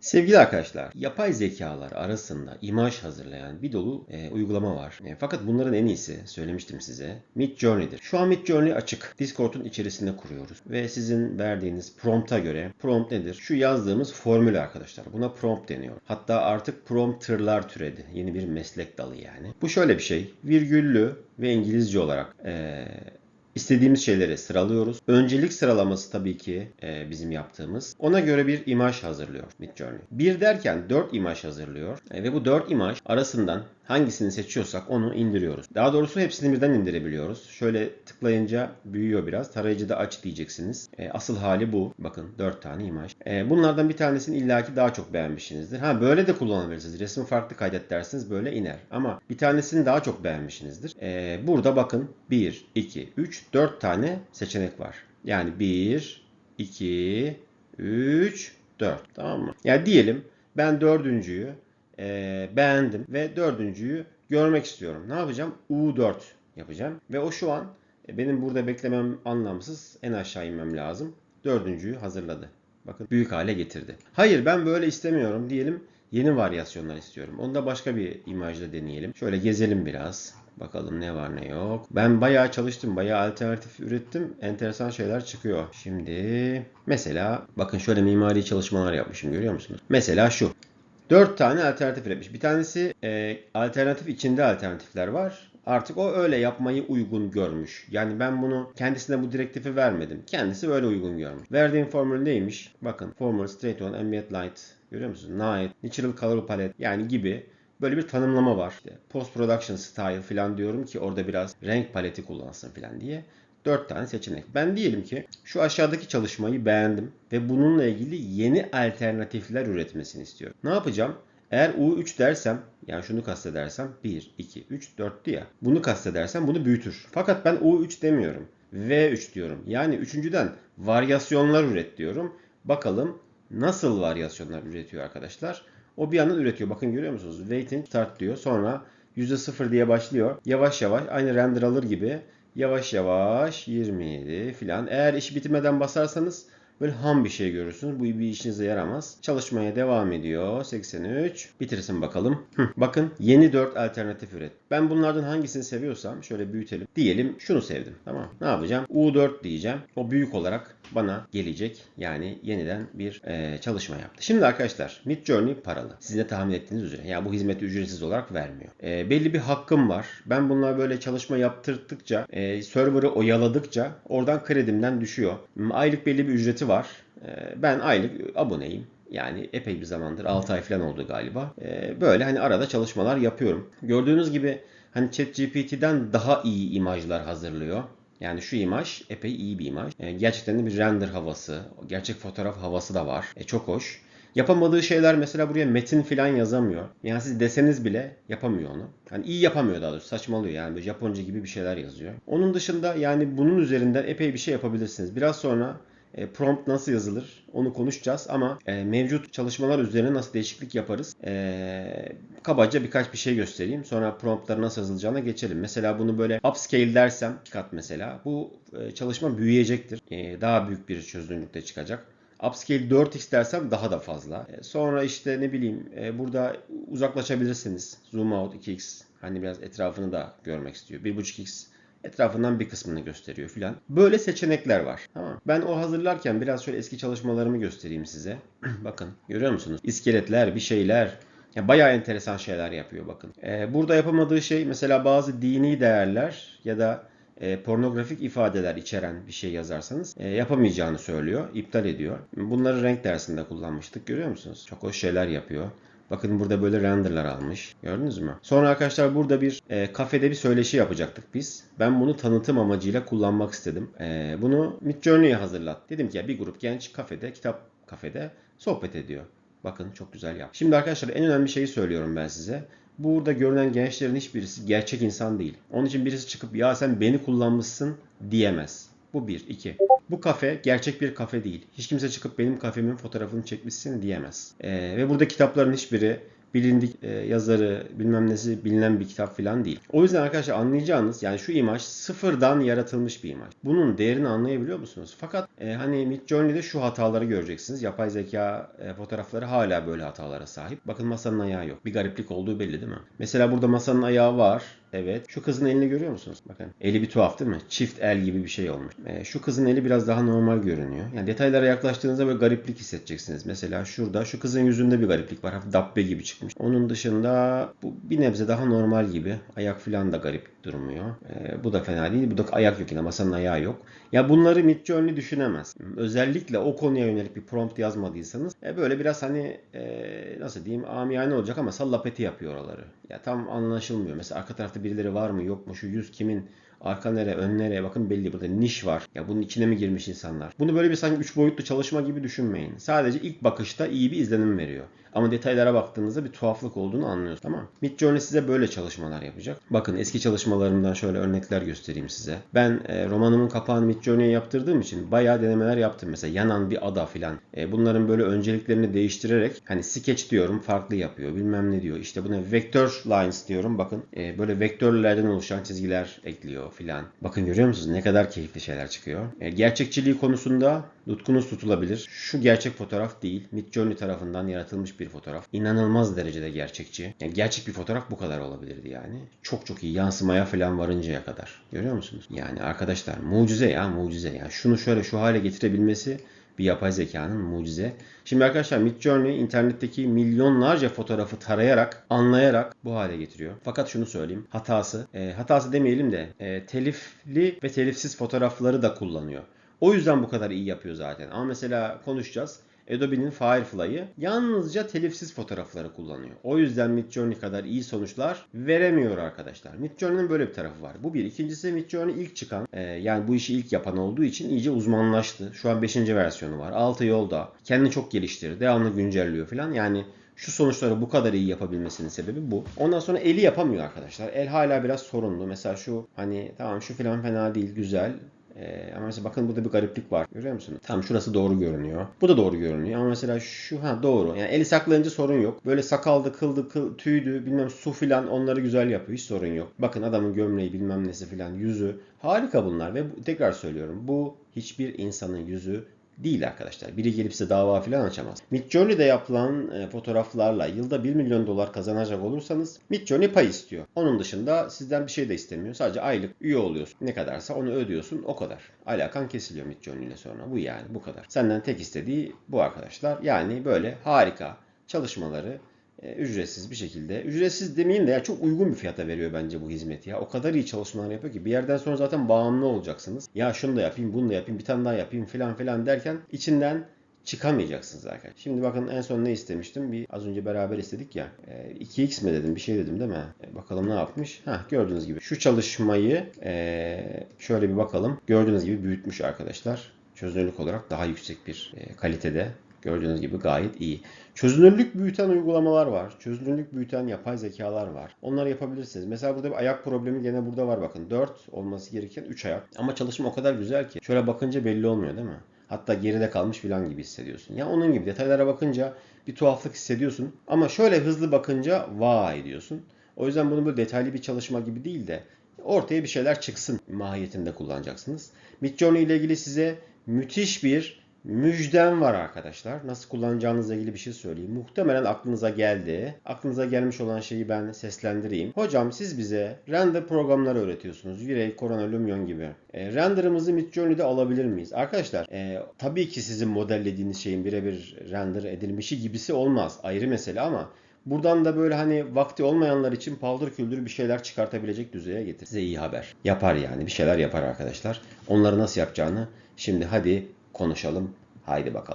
Sevgili arkadaşlar, yapay zekalar arasında imaj hazırlayan bir dolu e, uygulama var. E, fakat bunların en iyisi, söylemiştim size, Midjourney'dir. Şu an Midjourney açık. Discord'un içerisinde kuruyoruz. Ve sizin verdiğiniz prompt'a göre, prompt nedir? Şu yazdığımız formül arkadaşlar. Buna prompt deniyor. Hatta artık prompterlar türedi. Yeni bir meslek dalı yani. Bu şöyle bir şey. Virgüllü ve İngilizce olarak e, İstediğimiz şeyleri sıralıyoruz. Öncelik sıralaması tabii ki e, bizim yaptığımız. Ona göre bir imaj hazırlıyor Midjourney. Bir derken 4 imaj hazırlıyor. E, ve bu 4 imaj arasından hangisini seçiyorsak onu indiriyoruz. Daha doğrusu hepsini birden indirebiliyoruz. Şöyle tıklayınca büyüyor biraz. Tarayıcıda aç diyeceksiniz. E, asıl hali bu. Bakın 4 tane imaj. E, bunlardan bir tanesini illaki daha çok beğenmişsinizdir. Ha böyle de kullanabilirsiniz. Resim farklı kaydet dersiniz böyle iner. Ama bir tanesini daha çok beğenmişsinizdir. E, burada bakın 1, 2, 3, 4 tane seçenek var. Yani 1, 2, 3, 4. Tamam mı? Yani diyelim ben dördüncüyü e, beğendim ve dördüncüyü görmek istiyorum. Ne yapacağım? U4 yapacağım. Ve o şu an e, benim burada beklemem anlamsız. En aşağı inmem lazım. Dördüncüyü hazırladı. Bakın büyük hale getirdi. Hayır ben böyle istemiyorum diyelim. Yeni varyasyonlar istiyorum. Onu da başka bir imajda deneyelim. Şöyle gezelim biraz. Bakalım ne var ne yok. Ben bayağı çalıştım. Bayağı alternatif ürettim. Enteresan şeyler çıkıyor. Şimdi mesela bakın şöyle mimari çalışmalar yapmışım görüyor musunuz? Mesela şu. 4 tane alternatif üretmiş. Bir tanesi e, alternatif içinde alternatifler var. Artık o öyle yapmayı uygun görmüş. Yani ben bunu kendisine bu direktifi vermedim. Kendisi böyle uygun görmüş. Verdiğim formül neymiş? Bakın formül straight on ambient light. Görüyor musunuz? Night, natural color palette yani gibi böyle bir tanımlama var. İşte post production style falan diyorum ki orada biraz renk paleti kullansın falan diye. 4 tane seçenek. Ben diyelim ki şu aşağıdaki çalışmayı beğendim ve bununla ilgili yeni alternatifler üretmesini istiyorum. Ne yapacağım? Eğer U3 dersem yani şunu kastedersem 1, 2, 3, 4'tü ya. Bunu kastedersem bunu büyütür. Fakat ben U3 demiyorum. V3 diyorum. Yani üçüncüden varyasyonlar üret diyorum. Bakalım nasıl varyasyonlar üretiyor arkadaşlar. O bir yandan üretiyor. Bakın görüyor musunuz? Waiting start diyor. Sonra %0 diye başlıyor. Yavaş yavaş aynı render alır gibi yavaş yavaş 27 filan. Eğer iş bitmeden basarsanız böyle ham bir şey görürsünüz. Bu bir işinize yaramaz. Çalışmaya devam ediyor. 83. Bitirsin bakalım. Bakın yeni 4 alternatif üret. Ben bunlardan hangisini seviyorsam şöyle büyütelim. Diyelim şunu sevdim. Tamam. Ne yapacağım? U4 diyeceğim. O büyük olarak bana gelecek. Yani yeniden bir e, çalışma yaptı. Şimdi arkadaşlar Midjourney paralı. Sizin de tahmin ettiğiniz üzere. Yani bu hizmeti ücretsiz olarak vermiyor. E, belli bir hakkım var. Ben bunlar böyle çalışma yaptırdıkça, e, server'ı oyaladıkça oradan kredimden düşüyor. Aylık belli bir ücreti var. E, ben aylık aboneyim. Yani epey bir zamandır 6 ay falan oldu galiba. E, böyle hani arada çalışmalar yapıyorum. Gördüğünüz gibi hani ChatGPT'den daha iyi imajlar hazırlıyor. Yani şu imaj epey iyi bir imaj. E, gerçekten de bir render havası, gerçek fotoğraf havası da var. E, çok hoş. Yapamadığı şeyler mesela buraya metin falan yazamıyor. Yani siz deseniz bile yapamıyor onu. Yani iyi yapamıyor daha doğrusu saçmalıyor yani böyle Japonca gibi bir şeyler yazıyor. Onun dışında yani bunun üzerinden epey bir şey yapabilirsiniz. Biraz sonra e, prompt nasıl yazılır onu konuşacağız ama e, mevcut çalışmalar üzerine nasıl değişiklik yaparız e, kabaca birkaç bir şey göstereyim sonra promptları nasıl yazılacağına geçelim. Mesela bunu böyle upscale dersem kat mesela bu e, çalışma büyüyecektir. E, daha büyük bir çözünürlükte çıkacak. Upscale 4x dersem daha da fazla. E, sonra işte ne bileyim e, burada uzaklaşabilirsiniz. Zoom out 2x hani biraz etrafını da görmek istiyor. 1.5x etrafından bir kısmını gösteriyor filan. Böyle seçenekler var. Tamam. Ben o hazırlarken biraz şöyle eski çalışmalarımı göstereyim size. bakın görüyor musunuz? İskeletler, bir şeyler. Ya bayağı enteresan şeyler yapıyor bakın. Ee, burada yapamadığı şey mesela bazı dini değerler ya da e, pornografik ifadeler içeren bir şey yazarsanız e, yapamayacağını söylüyor, iptal ediyor. Bunları renk dersinde kullanmıştık görüyor musunuz? Çok hoş şeyler yapıyor. Bakın burada böyle renderlar almış. Gördünüz mü? Sonra arkadaşlar burada bir e, kafede bir söyleşi yapacaktık biz. Ben bunu tanıtım amacıyla kullanmak istedim. E, bunu Midjourney'e hazırlat. Dedim ki ya bir grup genç kafede, kitap kafede sohbet ediyor. Bakın çok güzel yap. Şimdi arkadaşlar en önemli şeyi söylüyorum ben size. Burada görünen gençlerin hiçbirisi gerçek insan değil. Onun için birisi çıkıp ya sen beni kullanmışsın diyemez. Bu bir. iki. Bu kafe gerçek bir kafe değil. Hiç kimse çıkıp benim kafemin fotoğrafını çekmişsin diyemez. Ee, ve burada kitapların hiçbiri bilindik e, yazarı bilmem nesi bilinen bir kitap falan değil. O yüzden arkadaşlar anlayacağınız yani şu imaj sıfırdan yaratılmış bir imaj. Bunun değerini anlayabiliyor musunuz? Fakat e, hani Midjourney'de şu hataları göreceksiniz. Yapay zeka e, fotoğrafları hala böyle hatalara sahip. Bakın masanın ayağı yok. Bir gariplik olduğu belli değil mi? Mesela burada masanın ayağı var. Evet. Şu kızın elini görüyor musunuz? Bakın eli bir tuhaf değil mi? Çift el gibi bir şey olmuş. E, şu kızın eli biraz daha normal görünüyor. Yani detaylara yaklaştığınızda böyle gariplik hissedeceksiniz. Mesela şurada şu kızın yüzünde bir gariplik var. Hafif dabbe gibi çıkmış. Onun dışında bu bir nebze daha normal gibi. Ayak falan da garip durmuyor. E, bu da fena değil. Bu da ayak yok yine. Masanın ayağı yok. Ya bunları Midjourney düşünemez. Özellikle o konuya yönelik bir prompt yazmadıysanız e, böyle biraz hani e, nasıl diyeyim amiyane olacak ama sallapeti yapıyor oraları. Ya tam anlaşılmıyor. Mesela arka tarafta birileri var mı yok mu? Şu yüz kimin arka nere ön nereye bakın belli burada niş var. Ya bunun içine mi girmiş insanlar? Bunu böyle bir sanki 3 boyutlu çalışma gibi düşünmeyin. Sadece ilk bakışta iyi bir izlenim veriyor. Ama detaylara baktığınızda bir tuhaflık olduğunu anlıyorsunuz. Tamam. Midjourney size böyle çalışmalar yapacak. Bakın eski çalışmalarımdan şöyle örnekler göstereyim size. Ben e, romanımın kapağını Midjourney'e yaptırdığım için bayağı denemeler yaptım. Mesela yanan bir ada filan. E, bunların böyle önceliklerini değiştirerek hani sketch diyorum farklı yapıyor. Bilmem ne diyor. İşte buna vector lines diyorum. Bakın e, böyle vektörlerden oluşan çizgiler ekliyor filan. Bakın görüyor musunuz ne kadar keyifli şeyler çıkıyor. E, gerçekçiliği konusunda nutkunuz tutulabilir. Şu gerçek fotoğraf değil. Midjourney tarafından yaratılmış bir fotoğraf. İnanılmaz derecede gerçekçi. Yani gerçek bir fotoğraf bu kadar olabilirdi yani. Çok çok iyi. Yansımaya falan varıncaya kadar. Görüyor musunuz? Yani arkadaşlar mucize ya mucize ya. Şunu şöyle şu hale getirebilmesi bir yapay zekanın mucize. Şimdi arkadaşlar Midjourney internetteki milyonlarca fotoğrafı tarayarak, anlayarak bu hale getiriyor. Fakat şunu söyleyeyim. Hatası, e, hatası demeyelim de e, telifli ve telifsiz fotoğrafları da kullanıyor. O yüzden bu kadar iyi yapıyor zaten. Ama mesela konuşacağız. Adobe'nin Firefly'ı yalnızca telifsiz fotoğrafları kullanıyor. O yüzden Midjourney kadar iyi sonuçlar veremiyor arkadaşlar. Midjourney'nin böyle bir tarafı var. Bu bir. İkincisi Midjourney ilk çıkan e, yani bu işi ilk yapan olduğu için iyice uzmanlaştı. Şu an 5. versiyonu var. 6 yolda. Kendini çok geliştirdi. Devamlı güncelliyor falan. Yani şu sonuçları bu kadar iyi yapabilmesinin sebebi bu. Ondan sonra eli yapamıyor arkadaşlar. El hala biraz sorunlu. Mesela şu hani tamam şu falan fena değil güzel. Ee, ama mesela bakın burada bir gariplik var. Görüyor musunuz? Tam şurası doğru görünüyor. Bu da doğru görünüyor. Ama mesela şu ha doğru. Yani eli saklayınca sorun yok. Böyle sakaldı, kıldı, kıl, tüydü, bilmem su filan onları güzel yapıyor. Hiç sorun yok. Bakın adamın gömleği bilmem nesi filan yüzü. Harika bunlar ve bu, tekrar söylüyorum. Bu hiçbir insanın yüzü değil arkadaşlar. Biri gelip size dava falan açamaz. Midjourney'de yapılan e, fotoğraflarla yılda 1 milyon dolar kazanacak olursanız Midjourney pay istiyor. Onun dışında sizden bir şey de istemiyor. Sadece aylık üye oluyorsun. Ne kadarsa onu ödüyorsun o kadar. Alakan kesiliyor Midjourney ile sonra. Bu yani bu kadar. Senden tek istediği bu arkadaşlar. Yani böyle harika çalışmaları ücretsiz bir şekilde. Ücretsiz demeyeyim de ya çok uygun bir fiyata veriyor bence bu hizmeti ya. O kadar iyi çalışmalar yapıyor ki bir yerden sonra zaten bağımlı olacaksınız. Ya şunu da yapayım, bunu da yapayım, bir tane daha yapayım filan filan derken içinden çıkamayacaksınız arkadaşlar. Şimdi bakın en son ne istemiştim? Bir az önce beraber istedik ya. E, 2x mi dedim? Bir şey dedim değil mi? E, bakalım ne yapmış? Ha gördüğünüz gibi. Şu çalışmayı e, şöyle bir bakalım. Gördüğünüz gibi büyütmüş arkadaşlar. Çözünürlük olarak daha yüksek bir e, kalitede. Gördüğünüz gibi gayet iyi. Çözünürlük büyüten uygulamalar var. Çözünürlük büyüten yapay zekalar var. Onları yapabilirsiniz. Mesela burada bir ayak problemi gene burada var bakın. 4 olması gereken 3 ayak. Ama çalışma o kadar güzel ki. Şöyle bakınca belli olmuyor değil mi? Hatta geride kalmış falan gibi hissediyorsun. Ya onun gibi detaylara bakınca bir tuhaflık hissediyorsun. Ama şöyle hızlı bakınca vay diyorsun. O yüzden bunu böyle detaylı bir çalışma gibi değil de ortaya bir şeyler çıksın mahiyetinde kullanacaksınız. Midjourney ile ilgili size müthiş bir müjdem var arkadaşlar. Nasıl kullanacağınızla ilgili bir şey söyleyeyim. Muhtemelen aklınıza geldi. Aklınıza gelmiş olan şeyi ben seslendireyim. Hocam siz bize render programları öğretiyorsunuz. V-Ray, Corona, Lumion gibi. E, render'ımızı Midjourney'de alabilir miyiz? Arkadaşlar e, tabii ki sizin modellediğiniz şeyin birebir render edilmişi gibisi olmaz. Ayrı mesele ama Buradan da böyle hani vakti olmayanlar için paldır küldür bir şeyler çıkartabilecek düzeye getir. Size iyi haber. Yapar yani bir şeyler yapar arkadaşlar. Onları nasıl yapacağını şimdi hadi konuşalım. Haydi bakalım.